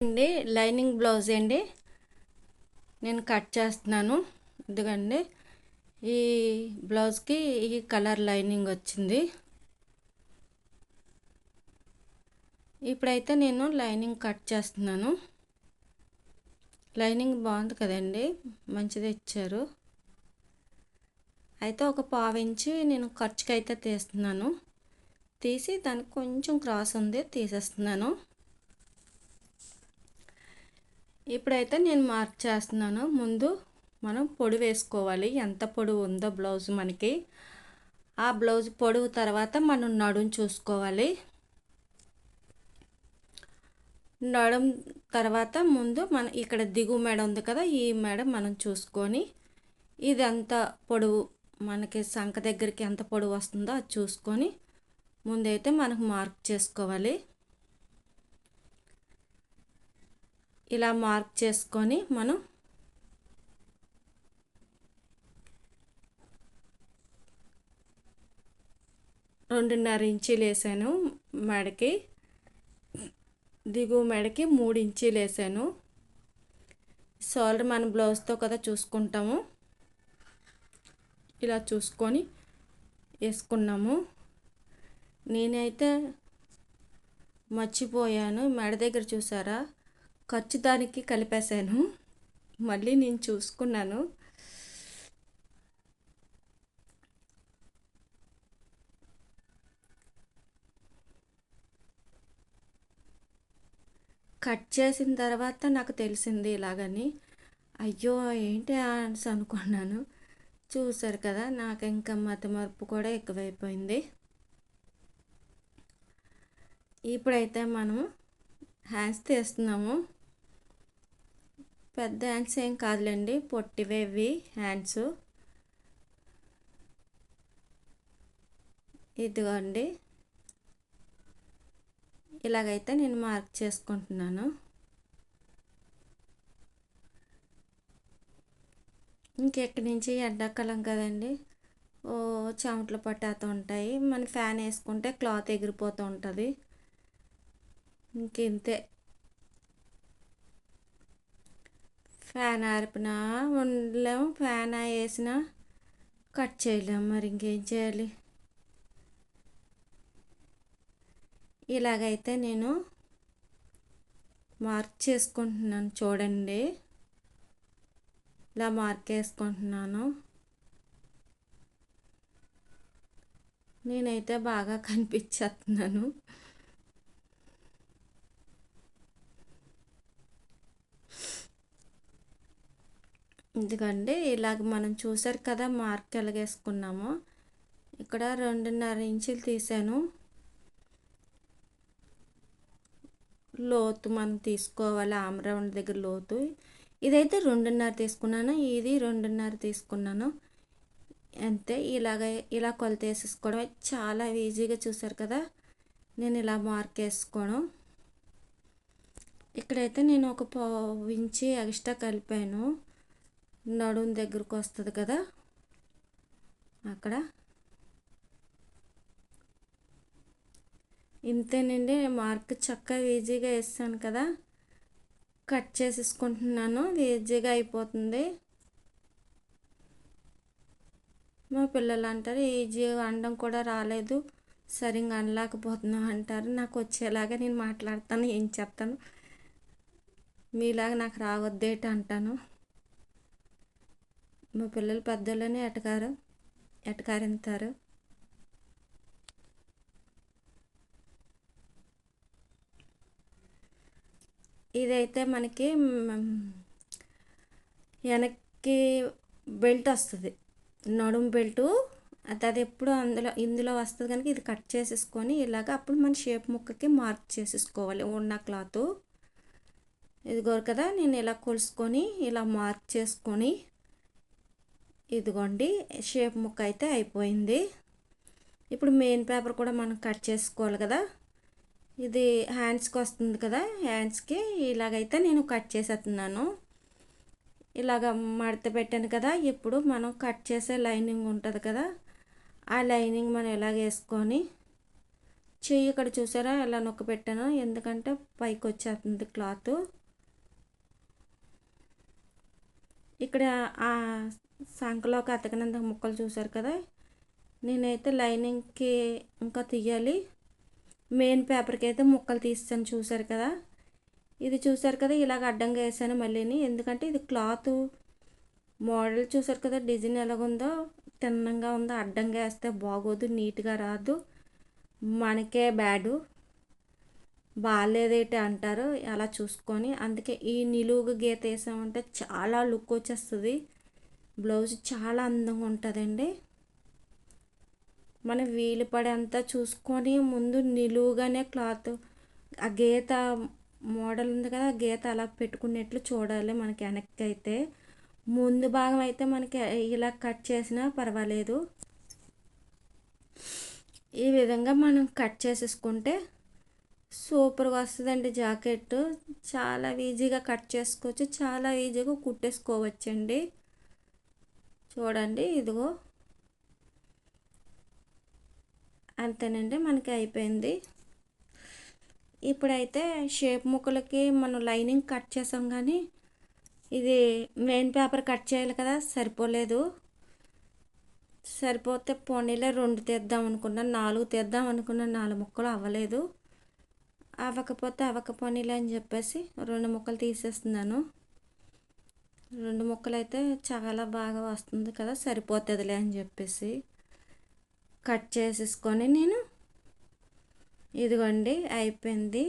అండి lining blouse అండి. నేను కట్ చేస్తున్నాను. ఎందుకండి ఈ బ్లౌజ్కి ఈ కలర్ లైనింగ్ వచ్చింది. ఇప్పుడైతే నేను లైనింగ్ కట్ చేస్తున్నాను. లైనింగ్ బాగుంది కదండి. మంచిది ఇచ్చారు. అయితే ఒక పావు ఇంచి నేను ఖర్చుకి అయితే తీస్తున్నాను. తీసి దానికి కొంచెం క్రాస్ ఉంది తీసేస్తున్నాను. ఇప్పుడైతే నేను మార్క్ చేస్తున్నాను. ముందు మనం పొడి వేసుకోవాలి. ఎంత పొడవు ఉందో బ్లౌజ్ మనకి. ఆ బ్లౌజ్ పొడవు తర్వాత మనం నడుం చూసుకోవాలి. నడుం తర్వాత ముందు మన ఇక్కడ దిగు మెడ ఉంది కదా ఈ మెడ మనం చూసుకొని ఇది ఎంత పొడవు మనకి సంఖ దగ్గరికి ఎంత పొడవు వస్తుందో అది చూసుకొని ముందైతే మనకు మార్క్ చేసుకోవాలి. ఇలా మార్క్ చేసుకొని మనం రెండున్నర ఇంచీలు వేసాను మెడకి. దిగువ మెడకి మూడు ఇంచీలు వేసాను. షోల్డర్ మన బ్లౌజ్తో కదా చూసుకుంటాము. ఇలా చూసుకొని వేసుకున్నాము. నేనైతే మర్చిపోయాను. మెడ దగ్గర చూసారా? ఖర్చు దానికి కలిపేశాను. మళ్ళీ నేను చూసుకున్నాను. కట్ చేసిన తర్వాత నాకు తెలిసింది ఇలాగని. అయ్యో ఏంటి అని అనుకున్నాను. చూసారు కదా నాకు ఇంకా మత మార్పు కూడా ఎక్కువైపోయింది. ఇప్పుడైతే మనం హ్యాండ్స్ తీస్తున్నాము. పెద్ద హ్యాండ్స్ ఏం కాదులేండి పొట్టివేవి హ్యాండ్స్ ఇదిగోండి. ఇలాగైతే నేను మార్క్ చేసుకుంటున్నాను. ఇంకెక్కడి నుంచి? ఎండాకాలం కదండి. ఓ చెమటలు పట్టేస్తూ ఉంటాయి. మన ఫ్యాన్ వేసుకుంటే క్లాత్ ఎగిరిపోతూ ఉంటుంది. ఇంకెంతే? ఫ్యాన్ ఆరిపినా ఉండలేము. ఫ్యాన్ వేసినా కట్ చేయలేము. మరి ఇంకేం చేయాలి? ఇలాగైతే నేను మార్క్ చేసుకుంటున్నాను చూడండి. ఇలా మార్క్ వేసుకుంటున్నాను. నేనైతే బాగా కనిపించేస్తున్నాను. ఎందుకంటే ఇలాగ మనం చూసారు కదా మార్క్ ఎలాగేసుకున్నామో ఇక్కడ రెండున్నర ఇంచులు తీసాను. లోతు మనం తీసుకోవాలి ఆమ్రౌండ్ దగ్గర లోతు. ఇదైతే రెండున్నర తీసుకున్నాను ఇది రెండున్నర తీసుకున్నాను. అంతే ఇలాగ ఇలా కొలత వేసేసుకోవడం చాలా ఈజీగా చూసారు కదా. నేను ఇలా మార్క్ వేసుకోను. ఇక్కడైతే నేను ఒక పావు ఇంచి ఎక్స్ట్రా కలిపాను. నడుం దగ్గరకు వస్తుంది కదా? అక్కడ? ఇంతేనండి మార్క్ చక్కగా ఈజీగా వేస్తాను కదా? కట్ చేసేసుకుంటున్నాను ఈజీగా అయిపోతుంది. మా పిల్లలు అంటారు ఈజీగా అనడం కూడా రాలేదు సరిగ్గా అనలేకపోతున్నాం అంటారు. నాకు వచ్చేలాగా నేను మాట్లాడతాను ఏం చెప్తాను? మీలాగా నాకు రావద్దేటి అంటాను. మా పిల్లలు పెద్దోళ్ళని ఎటకారు ఎటకారింతారు? ఇదైతే మనకి వెనక్కి బెల్ట్ వస్తుంది. నడుము బెల్టు అది అది ఎప్పుడు అందులో ఇందులో వస్తుంది కనుక ఇది కట్ చేసేసుకొని ఇలాగ అప్పుడు మన షేప్ ముక్కకి మార్క్ చేసేసుకోవాలి. ఉన్న క్లాత్. ఇదిగోరు కదా నేను ఇలా కొలుసుకొని ఇలా మార్క్ చేసుకొని ఇదిగోండి షేప్ ముక్క అయితే అయిపోయింది. ఇప్పుడు మెయిన్ పేపర్ కూడా మనం కట్ చేసుకోవాలి కదా. ఇది హ్యాండ్స్కి వస్తుంది కదా హ్యాండ్స్కి ఇలాగైతే నేను కట్ చేసేస్తున్నాను. ఇలాగ మడత పెట్టాను కదా ఇప్పుడు మనం కట్ చేసే లైనింగ్ ఉంటుంది కదా ఆ లైనింగ్ మనం ఇలాగ వేసుకొని చెయ్యి ఇక్కడ చూసారా ఎలా నొక్క పెట్టాను ఎందుకంటే పైకి వచ్చేస్తుంది క్లాత్. ఇక్కడ ఆ సంకలోకి అతకనంత ముక్కలు చూసారు కదా. నేనైతే లైనింగ్కి ఇంకా తీయాలి. మెయిన్ పేపర్కి అయితే ముక్కలు తీస్తాను చూసారు కదా. ఇది చూసారు కదా ఇలాగ అడ్డంగా వేసాను మళ్ళీని. ఎందుకంటే ఇది క్లాత్ మోడల్ చూసారు కదా డిజైన్ ఎలాగుందో తిన్నంగా ఉందో అడ్డంగా వేస్తే బాగోదు నీట్గా రాదు. మనకే బ్యాడు. బాగాలేదేటి అంటారు అలా చూసుకొని. అందుకే ఈ నిలువుగా గీత వేసామంటే చాలా లుక్ వచ్చేస్తుంది. బ్లౌజ్ చాలా అందంగా ఉంటుందండి. మన వీలు పడేంత చూసుకొని ముందు నిలువుగానే క్లాత్ ఆ గీత మోడల్ ఉంది కదా ఆ గీత అలా పెట్టుకునేట్లు చూడాలి మనకి వెనక్కి అయితే ముందు భాగం అయితే మనకి ఇలా కట్ చేసినా పర్వాలేదు. ఈ విధంగా మనం కట్ చేసేసుకుంటే సూపర్గా వస్తుందండి జాకెట్ చాలా ఈజీగా కట్ చేసుకోవచ్చు చాలా ఈజీగా కుట్టేసుకోవచ్చండి. చూడండి ఇదిగో. అంతేనండి మనకి అయిపోయింది. ఇప్పుడైతే షేప్ ముక్కలకి మనం లైనింగ్ కట్ చేసాం కానీ ఇది మెయిన్ పేపర్ కట్ చేయాలి కదా సరిపోలేదు. సరిపోతే పోనీలే రెండు తీద్దాం అనుకున్నాను నాలుగు తీద్దాం అనుకున్నాను నాలుగు ముక్కలు అవ్వలేదు. అవ్వకపోతే అవ్వకపోనీలే అని చెప్పేసి రెండు ముక్కలు తీసేస్తున్నాను. రెండు ముక్కలు అయితే చాలా బాగా వస్తుంది కదా సరిపోతుందిలే అని చెప్పేసి కట్ చేసేసుకొని నేను ఇదిగోండి అయిపోయింది.